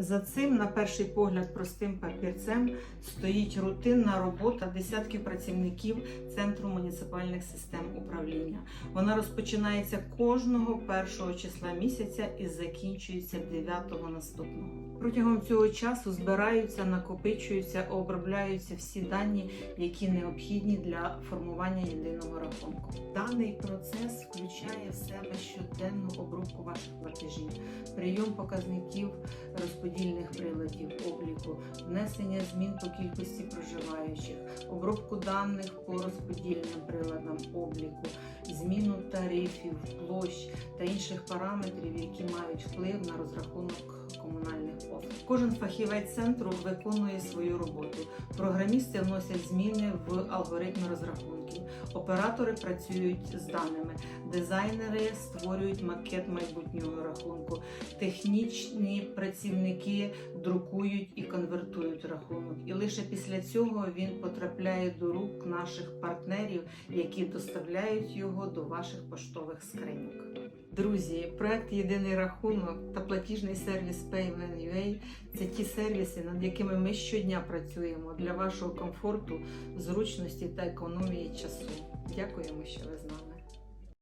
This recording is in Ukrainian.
За цим, на перший погляд, простим папірцем стоїть рутинна робота десятків працівників Центру муніципальних систем управління. Вона розпочинається кожного першого числа місяця і закінчується 9-го наступного. Протягом цього часу збираються, накопичуються, обробляються всі дані, які необхідні для формування єдиного рахунку. Даний процес включає в себе щоденну обробку ваших платежів, прийом показників розподільних приладів обліку, внесення змін по кількості проживаючих, обробку даних по розподільним приладам обліку, зміну тарифів, площ та інших параметрів, які мають вплив на розрахунок комунальних. Кожен фахівець центру виконує свою роботу. Програмісти вносять зміни в алгоритми розрахунків. Оператори працюють з даними, дизайнери створюють макет майбутнього рахунку, технічні працівники друкують і конвертують рахунок. І лише після цього він потрапляє до рук наших партнерів, які доставляють його до ваших поштових скриньок. Друзі, проект Єдиний рахунок та платіжний сервіс PayVenUA – це ті сервіси, над якими ми щодня працюємо для вашого комфорту, зручності та економії часу. Дякуємо, що ви з нами.